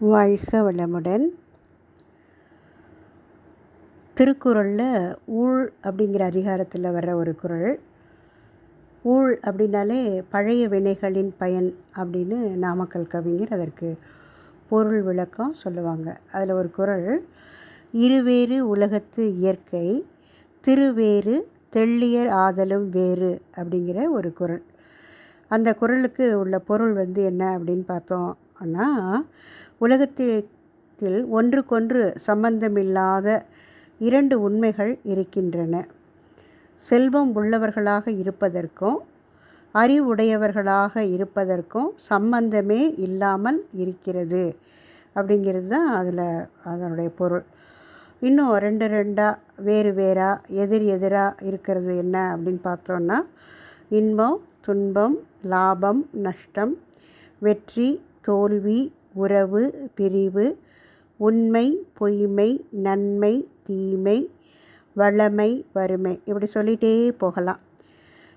வாழ்க வளமுடன் திருக்குறளில் ஊழ் அப்படிங்கிற அதிகாரத்தில் வர்ற ஒரு குறள். ஊழ் அப்படின்னாலே பழைய வினைகளின் பயன் அப்படின்னு நாமக்கல் கவிஞர் அதற்கு பொருள் விளக்கம் சொல்லுவாங்க. அதில் ஒரு குறள் இருவேறு உலகத்து இயற்கை திருவேறு தெள்ளியர் ஆதலும் வேறு அப்படிங்கிற ஒரு குறள். அந்த குறளுக்கு உள்ள பொருள் வந்து என்ன அப்படின்னு பார்த்தோம் ஆனால் உலகத்தில் ஒன்றுக்கொன்று சம்பந்தமில்லாத இரண்டு உண்மைகள் இருக்கின்றன. செல்வம் உள்ளவர்களாக இருப்பதற்கும் அறிவுடையவர்களாக இருப்பதற்கும் சம்பந்தமே இல்லாமல் இருக்கிறது. அப்படிங்கிறது தான் அதில் அதனுடைய பொருள். இன்னும் ரெண்டு ரெண்டாக வேறு வேறாக எதிர் எதிராக இருக்கிறது என்ன அப்படின்னு பார்த்தோன்னா இன்பம் துன்பம் லாபம் நஷ்டம் வெற்றி தோல்வி உறவு பிரிவு உண்மை பொய்மை நன்மை தீமை வளமை வறுமை. இப்படி சொல்லிகிட்டே போகலாம்.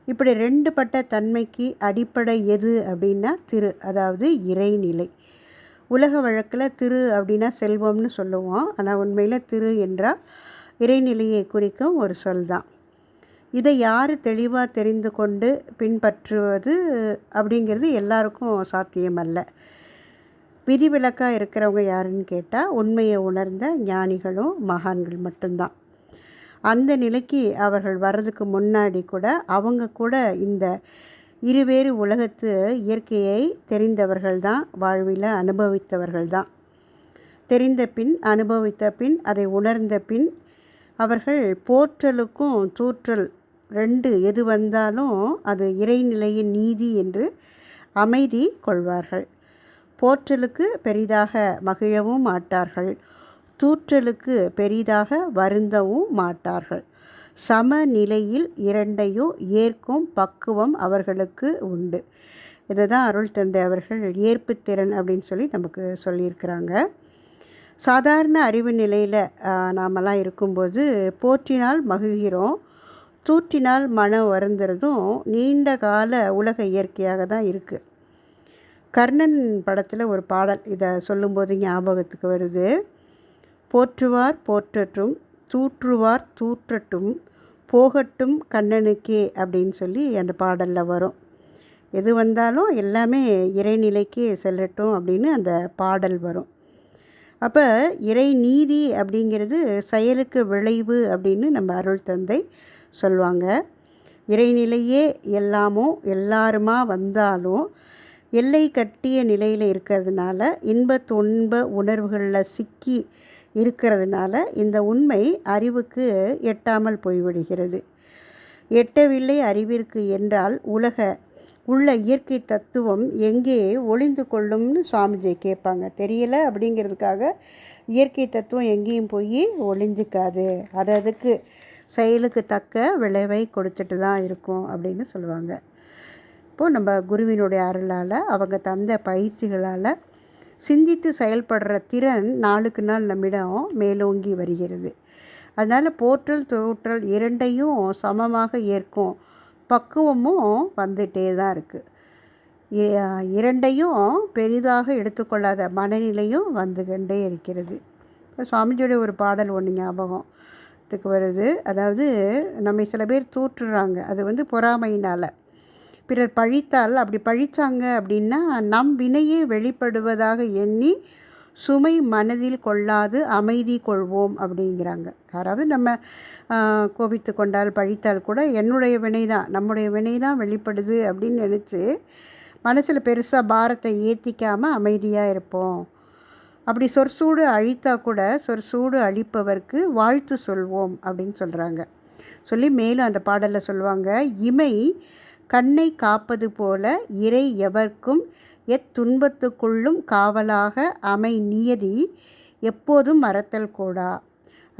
இப்படி ரெண்டு பட்ட தன்மைக்கு அடிப்படை எது அப்படின்னா திரு அதாவது இறைநிலை. உலக வழக்கில் திரு அப்படின்னா செல்வம்னு சொல்லுவோம். ஆனால் உண்மையில் திரு என்றால் இறைநிலையை குறிக்கும் ஒரு சொல் தான். இதை யார் தெளிவாக தெரிந்து கொண்டு பின்பற்றுவது அப்படிங்கிறது எல்லாருக்கும் சாத்தியமல்ல. விதிவிலக்காக இருக்கிறவங்க யாருன்னு கேட்டால் உண்மையை உணர்ந்த ஞானிகளும் மகான்கள் மட்டும்தான். அந்த நிலைக்கு அவர்கள் வர்றதுக்கு முன்னாடி கூட அவங்க கூட இந்த இருவேறு உலகத்து இயற்கையை தெரிந்தவர்கள் தான் வாழ்வில் அனுபவித்தவர்கள் தான் தெரிந்த பின் அனுபவித்த பின் அதை உணர்ந்த பின் அவர்கள் போற்றலுக்கும் தூற்றல் ரெண்டு எது வந்தாலும் அது இறைநிலையின் நீதி என்று அமைதி கொள்வார்கள். போற்றலுக்கு பெரிதாக மகிழவும் மாட்டார்கள். தூற்றலுக்கு பெரிதாக வருந்தவும் மாட்டார்கள். சமநிலையில் இரண்டையும் ஏற்கும் பக்குவம் அவர்களுக்கு உண்டு. இதை தான் அருள் தந்தை அவர்கள் ஏற்புத்திறன் அப்படின்னு சொல்லி நமக்கு சொல்லியிருக்கிறாங்க. சாதாரண அறிவு நிலையில் நாமெல்லாம் இருக்கும்போது போற்றினால் மகிழ்கிறோம். தூற்றினால் மனம் வருந்துறதும் நீண்ட கால உலக இயற்கையாக தான் இருக்குது கர்ணன் படத்தில் ஒரு பாடல் இதை சொல்லும்போது ஞாபகத்துக்கு வருது. போற்றுவார் போற்றட்டும் தூற்றுவார் தூற்றட்டும் போகட்டும் கண்ணனுக்கே அப்படின்னு சொல்லி அந்த பாடலில் வரும். எது வந்தாலும் எல்லாமே இறைநிலைக்கு செல்லட்டும் அப்படின்னு அந்த பாடல் வரும். அப்போ இறை நீதி அப்படிங்கிறது செயலுக்கு விளைவு அப்படின்னு நம்ம அருள் தந்தை சொல்லுவாங்க. இறைநிலையே எல்லாமோ எல்லாருமா வந்தாலும் எல்லை கட்டிய நிலையில் இருக்கிறதுனால இன்ப துன்ப உணர்வுகளில் சிக்கி இருக்கிறதுனால இந்த உண்மை அறிவுக்கு எட்டாமல் போய்விடுகிறது. எட்டவில்லை அறிவிற்கு என்றால் உலக உள்ள இயற்கை தத்துவம் எங்கே ஒளிந்து கொள்ளும்னு சுவாமிஜி கேட்பாங்க. தெரியல அப்படிங்கிறதுக்காக இயற்கை தத்துவம் எங்கேயும் போய் ஒளிஞ்சிக்காது. அது அதுக்கு செயலுக்கு தக்க விளைவை கொடுத்துட்டு தான் இருக்கும் அப்படின்னு சொல்லுவாங்க. இப்போது நம்ம குருவினுடைய அருளால் அவங்க தந்த பயிற்சிகளால் சிந்தித்து செயல்படுற திறன் நாளுக்கு நாள் நம்மிடம் மேலோங்கி வருகிறது. அதனால் போற்றல் தோற்றல் இரண்டையும் சமமாக ஏற்கும் பக்குவமும் வந்துகிட்டே தான் இருக்குது இரண்டையும் பெரிதாக எடுத்துக்கொள்ளாத மனநிலையும் வந்து கொண்டே இருக்கிறது. இப்போ சுவாமிஜியோடைய ஒரு பாடல் ஒன்று ஞாபகம். ஞாபகத்துக்கு வருது. அதாவது நம்மை சில பேர் தூற்றுறாங்க. அது வந்து பொறாமையினால். பிறர் பழித்தால் அப்படி பழித்தாங்க அப்படின்னா நம் வினையே வெளிப்படுவதாக எண்ணி சுமை மனதில் கொள்ளாது அமைதி கொள்வோம் அப்படிங்கிறாங்க. யாராவது நம்ம கோபித்து கொண்டால் பழித்தால் கூட என்னுடைய வினை தான் நம்முடைய வினை தான் வெளிப்படுது அப்படின்னு நினச்சி மனசில் பெருசாக பாரத்தை ஏற்றிக்காமல் அமைதியாக இருப்போம். அப்படி சொற்சூடு அழித்தா கூட சொற்சூடு அழிப்பவர்க்கு வாழ்த்து சொல்வோம் அப்படின்னு சொல்கிறாங்க சொல்லி மேலும் அந்த பாடலில் சொல்லுவாங்க இமை கண்ணை காப்பது போல இறை எவர்க்கும் எத்துன்பத்துக்குள்ளும் காவலாக அமை நியதி எப்போதும் மறத்தல் கூடா.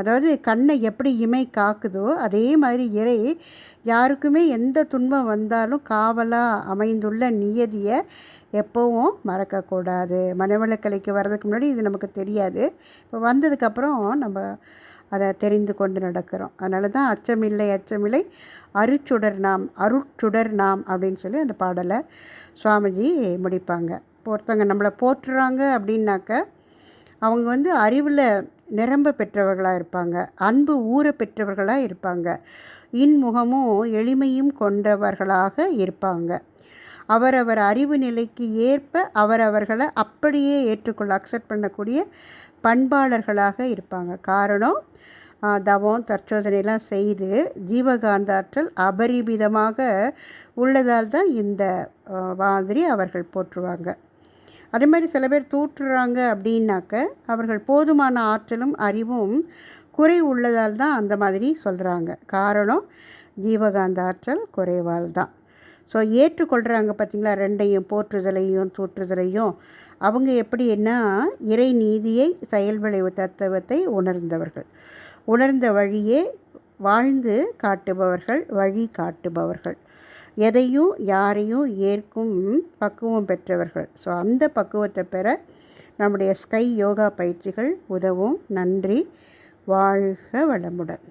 அதாவது கண்ணை எப்படி இமை காக்குதோ அதே மாதிரி இறை யாருக்குமே எந்த துன்பம் வந்தாலும் காவலாக அமைந்துள்ள நியதியை எப்போவும் மறக்கக்கூடாது. மனவிளக்கலைக்கு வர்றதுக்கு முன்னாடி இது நமக்கு தெரியாது. இப்போ வந்ததுக்கப்புறம் நம்ம அதை தெரிந்து கொண்டு நடக்கிறோம். அதனால தான் அச்சமில்லை அச்சமில்லை அருச்சுடர் நாம் அருட்சுடர் நாம் அப்படின்னு சொல்லி அந்த பாடலை சுவாமிஜி முடிப்பாங்க. ஒருத்தவங்க நம்மளை போற்றுறாங்க அப்படின்னாக்க அவங்க வந்து அறிவில் நிரம்ப பெற்றவர்களாக இருப்பாங்க. அன்பு ஊற பெற்றவர்களாக இருப்பாங்க. இன்முகமும் எளிமையும் கொண்டவர்களாக இருப்பாங்க. அவரவர் அறிவு நிலைக்கு ஏற்ப அவரவர்களை அப்படியே ஏற்றுக்கொள்ள அக்செப்ட் பண்ணக்கூடிய பண்பாளர்களாக இருப்பாங்க. காரணம் தவம் தற்சோதனைலாம் செய்து ஜீவகாந்தாற்றல் அபரிமிதமாக உள்ளதால் தான் இந்த மாதிரி அவர்கள் போற்றுவாங்க. அதே மாதிரி சில பேர் தூற்றுறாங்க அப்படின்னாக்க அவர்கள் போதுமான ஆற்றலும் அறிவும் குறை உள்ளதால் தான் அந்த மாதிரி சொல்கிறாங்க காரணம் ஜீவகாந்த ஆற்றல் குறைவால் தான். ஸோ ஏற்றுக்கொள்கிறாங்க பார்த்திங்களா ரெண்டையும் போற்றுதலையும் தூற்றுதலையும். அவங்க எப்படின்னா இறை நீதியை செயல் விளைவு தத்துவத்தை உணர்ந்தவர்கள். உணர்ந்த வழியே வாழ்ந்து காட்டுபவர்கள் வழி காட்டுபவர்கள். எதையும் யாரையும் ஏற்கும் பக்குவம் பெற்றவர்கள். ஸோ அந்த பக்குவத்தை பெற நம்முடைய ஸ்கை யோகா பயிற்சிகள் உதவும். நன்றி. வாழ்க வளமுடன்.